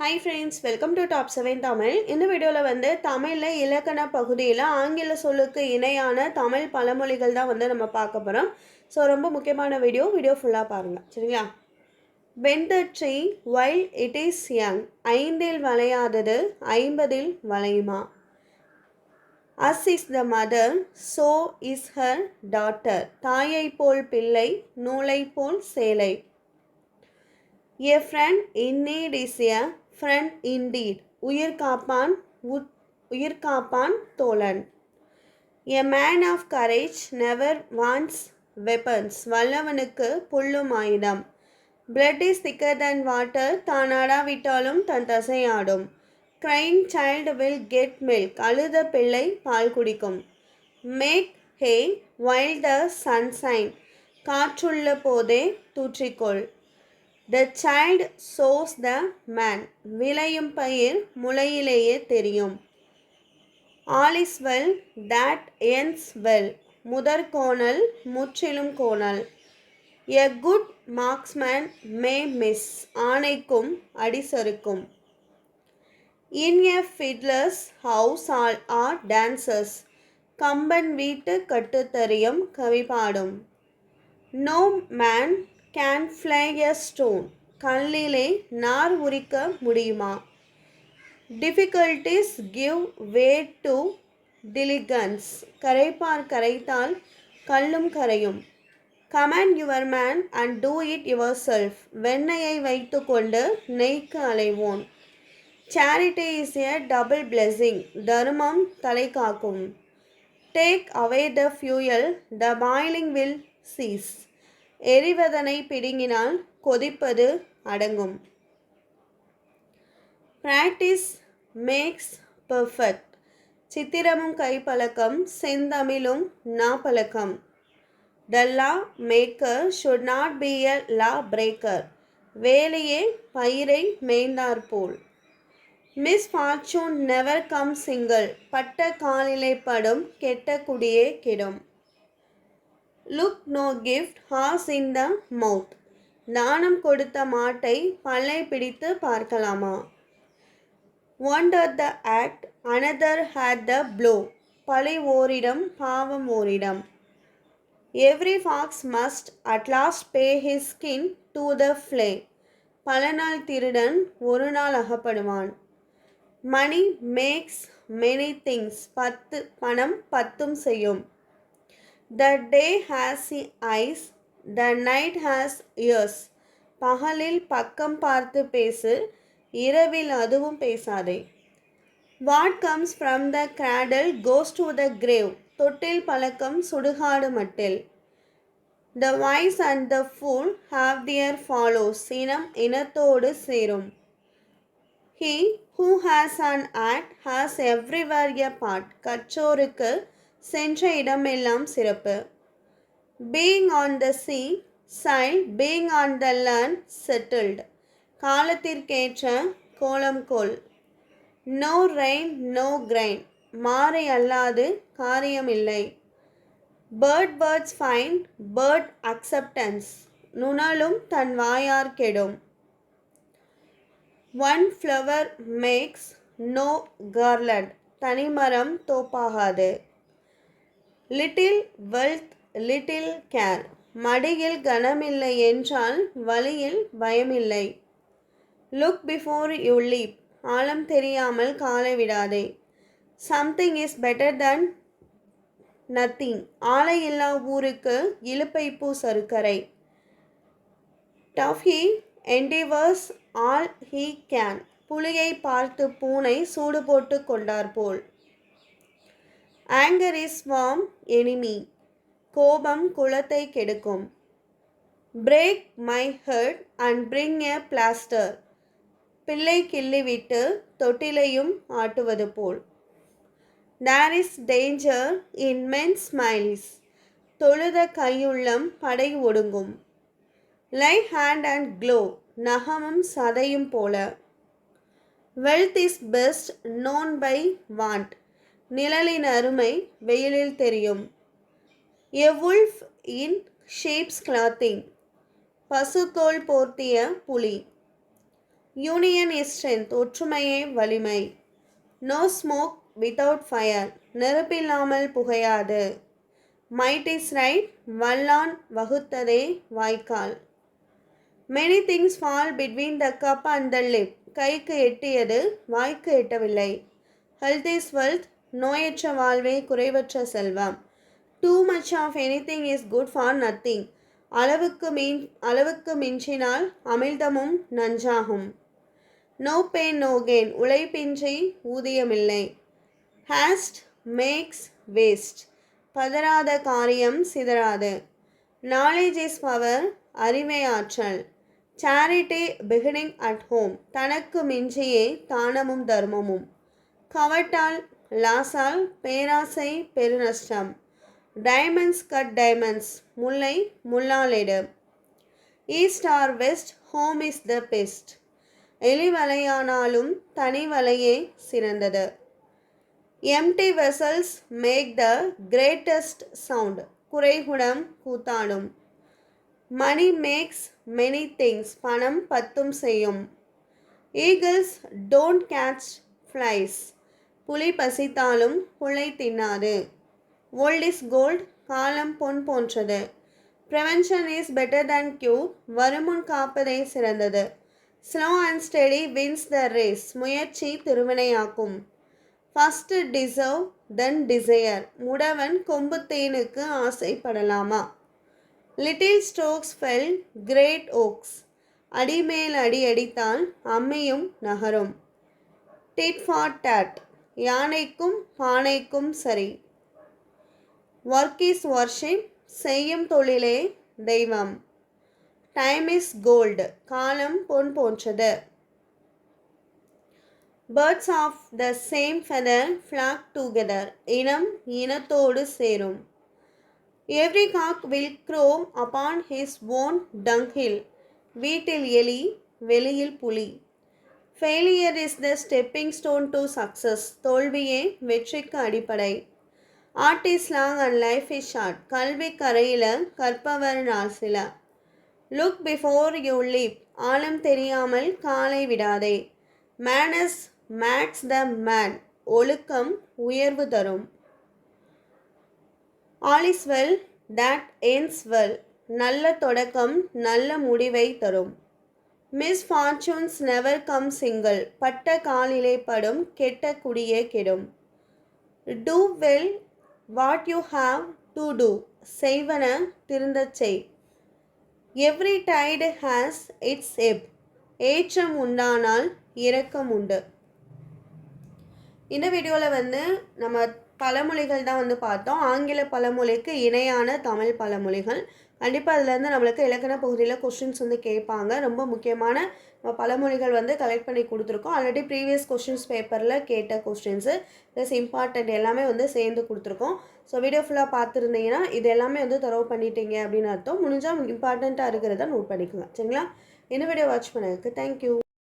Hi friends welcome to top seven Tamil இந்த வீடியோவில் வந்து தமிழில் இலக்கண பகுதியில் ஆங்கில சொல்லுக்கு இணையான தமிழ் பழமொழிகள் தான் வந்து நம்ம பார்க்க போகிறோம் ஸோ ரொம்ப முக்கியமான வீடியோ வீடியோ ஃபுல்லாக பாருங்கள் சரிங்களா? When the tree while it is young ஐந்தில் வளையாதது ஐம்பதில் வளையுமா? As is the mother so is her daughter தாயை போல் பிள்ளை நூலை போல் சேலை. A friend in need is a friend indeed உயிர் காப்பான் உத் உயிர் காப்பான் தோழன். A man of courage never wants weapons வல்லவனுக்கு புல்லும் ஆயுதம். Blood is thicker than water தான் ஆடாவிட்டாலும் தன் தசையாடும். Crying child will get milk அழுத பிள்ளை பால் குடிக்கும். Make hay while the sunshine காற்றுள்ள போதே தூற்றிக்கொள். The child shows the man விளையும் பயிர் முளையிலேயே தெரியும். All is well that ends well முதற் கோணல் முற்றிலும் கோணல். A good marksman may miss ஆணைக்கும் அடிசருக்கும் in a fiddler's house all are dancers Kamban வீட்டு கட்டுத்தறியும் கவி பாடும் no man can flay a stone கல்லிலே நார் உரிக்க முடியுமா? Difficulties give way to diligence கரைப்பார் கரைத்தால் கல்லும் கரையும். Command your man and do it yourself வெண்ணெயை வைத்துக்கொண்டு நெய்க்கு அலைவோன் charity is a double blessing தர்மம் தலை காக்கும். Take away the fuel the boiling will cease எரிவதனை பிடுங்கினால் கொதிப்பது அடங்கும். ப்ராக்டிஸ் மேக்ஸ் பெர்ஃபெக்ட் சித்திரமும் கைப்பழக்கம் செந்தமிழும் நாப்பழக்கம். The law maker should not be a law breaker வேலையே பயிரை மேய்ந்தாற்போல் misfortune never come single பட்ட காலிலை படும் கெட்ட குடியே கிடும். Look no gift horse in the mouth தானம் கொடுத்த மாட்டை பல்லை பிடித்து பார்க்கலாமா? Wonder the act another hath the blow பழி ஓரிடம் பாவம் ஓரிடம். Every fox must at last pay his skin to the flayer பல நாள் திருடன் ஒரு நாள் அகப்படுவான். மணி மேக்ஸ் மெனி திங்ஸ் பத்து பணம் பத்தும் செய்யும். The day has E eyes the night has ears பகலில் பக்கம் பார்த்து பேசு இரவில் அதுவும் பேசாதே. What comes from the cradle goes to the grave தொட்டில் பழக்கம் சுடுகாடு மட்டில். The wise and the fool have their follows இனம் இனத்தோடு சேரும். He who has an art has everywhere a part கற்றோருக்கு சென்ற இடமெல்லாம் சிறப்பு. Being on the sea sail being on the land settled காலத்திற்கேற்ற கோலம் கோல். நோ ரெயின் நோ கிரைன் மாறை அல்லாது காரியமில்லை. Bird birds fine bird acceptance நுணலும் தன் வாயார் கெடும். One flower makes no garland தனிமரம் தோப்பாகாது. லிட்டில் வெல்த் லிட்டில் கேர் மடியில் கனமில்லை என்றால் வழியில் பயமில்லை. லுக் பிஃபோர் யூ லீப் ஆழம் தெரியாமல் காலை விடாதே. Something is better than nothing ஆலை இல்லா ஊருக்கு இழுப்பைப்பூ சருக்கரை tough he endeavours all he can புலியை பார்த்து பூனை சூடு போட்டு கொண்டார் போல். ஆங்கர் இஸ் ஃபார்ம் எனிமி கோபம் குளத்தை கெடுக்கும். Break my hurt and bring a plaster பிள்ளை கிள்ளிவிட்டு தொட்டிலையும் ஆட்டுவது போல். There is danger in men smiles தொழுத கையுள்ளம் படை ஒடுங்கும். லை ஹேண்ட் அண்ட் க்ளோ நகமும் சதையும் போல. Wealth is best known by want நிழலின் அருமை வெயிலில் தெரியும். A wolf in sheep's clothing பசுத்தோல் போர்த்திய புலி. யூனியன் இஸ் ஸ்ட்ரென்த் ஒற்றுமையே வலிமை. நோ ஸ்மோக் வித்தவுட் ஃபயர் நெருப்பில்லாமல் புகையாது. மைட் இஸ் ரைட் வல்லான் வகுத்ததே வாய்க்கால். Many things fall between the cup and the lip கைக்கு எட்டியது வாய்க்கு எட்டவில்லை. ஹெல்த் இஸ் வெல்த் நோயற்ற வாழ்வே குறைவற்ற செல்வம். Too much of anything is good for nothing அளவுக்கு மீன் அளவுக்கு மிஞ்சினால் அமிழ்தமும் நஞ்சாகும். நோ பெயின் நோ கெயின் உழைப்பின்றி ஊதியமில்லை. ஹேஸ்ட் மேக்ஸ் வேஸ்ட் பதறாத காரியம் சிதறாது. நாலேஜ் இஸ் பவர் அறிவை ஆற்றல் சேரிட்டி பிகினிங் அட் ஹோம் தனக்கு மிஞ்சியே தானமும் தர்மமும். கவட்டால் லாசால் பேராசை பெருநஷ்டம். Diamonds cut diamonds. Mullai முள்ளாலிடு. East or west home is the best. எலி வலையானாலும் தனி வலையே சிறந்தது. Empty vessels make the greatest sound. குறைகுடம் கூத்தாடும். Money makes many things. பணம் பத்தும் செய்யும். Eagles don't catch flies. புலி பசித்தாலும் புலை தின்னாது ஓல்ட் இஸ் கோல்ட் காலம் பொன் போன்றது. Prevention is better than cure வருமுன் காப்பதே சிறந்தது. Slow and steady wins the race முயற்சி திருவினையாக்கும். ஃபஸ்ட்டு டிசர்வ் தென் டிசையர் முடவன் கொம்பு தேனுக்கு ஆசைப்படலாமா? Little strokes fell great oaks அடிமேல் அடி அடித்தால் அம்மையும் நகரும். டிட் ஃபார் டேட் யானைக்கும் பானைக்கும் சரி. ஒர்க் இஸ் வர்ஷிப் செய்யும் தொழிலே தெய்வம். டைம் இஸ் கோல்டு காலம் பொன் போன்றது. Birds of the same feather flock together இனம் இனத்தோடு சேரும். Every cock will crow upon his own dunghill வீட்டில் எலி வெளியில் புலி. Failure is the stepping stone to success தோல்வியே வெற்றிக்கு அடிப்படை. Art is long and life is short கல்வி கரையில் கற்பவர் நாசில சில. லுக் பிஃபோர் யூ லீப் ஆழம் தெரியாமல் காலை விடாதே. மேனஸ் மேக்ஸ் த மேன் ஒழுக்கம் உயர்வு தரும். All is well that ends well நல்ல தொடக்கம் நல்ல முடிவை தரும். Misfortunes never come single பட்ட காலிலே படும் கெட்ட குடியே கெடும். Do well what you have to do செய்வன திருந்தச் செய். எவ்ரி டைடு ஹேஸ் இட்ஸ் எப் ஏற்றம் உண்டானால் இரக்கம் உண்டு. இந்த வீடியோவில் வந்து நம்ம பழமொழிகள் தான் வந்து பார்த்தோம். ஆங்கில பழமொழிக்கு இணையான தமிழ் பழமொழிகள். கண்டிப்பாக அதுலேருந்து நம்மளுக்கு இலக்கண பகுதியில் கொஷின்ஸ் வந்து கேட்பாங்க. ரொம்ப முக்கியமான நம்ம பழமொழிகள் வந்து கலெக்ட் பண்ணி கொடுத்துருக்கோம். ஆல்ரெடி ப்ரீவியஸ் கொஷின்ஸ் பேப்பரில் கேட்ட கொஸ்டின்ஸு ப்ளஸ் இம்பார்ட்டண்ட் எல்லாமே வந்து சேர்ந்து கொடுத்துருக்கோம். ஸோ வீடியோ ஃபுல்லாக பார்த்துருந்தீங்கன்னா இது எல்லாமே வந்து தரவு பண்ணிட்டீங்க அப்படின்னு அர்த்தம். முடிஞ்சால் இம்பார்ட்டண்ட்டாக இருக்கிறத நோட் பண்ணிக்கோங்க. சரிங்களா? என்ன வீடியோ வாட்ச் பண்ணதுக்கு தேங்க்யூ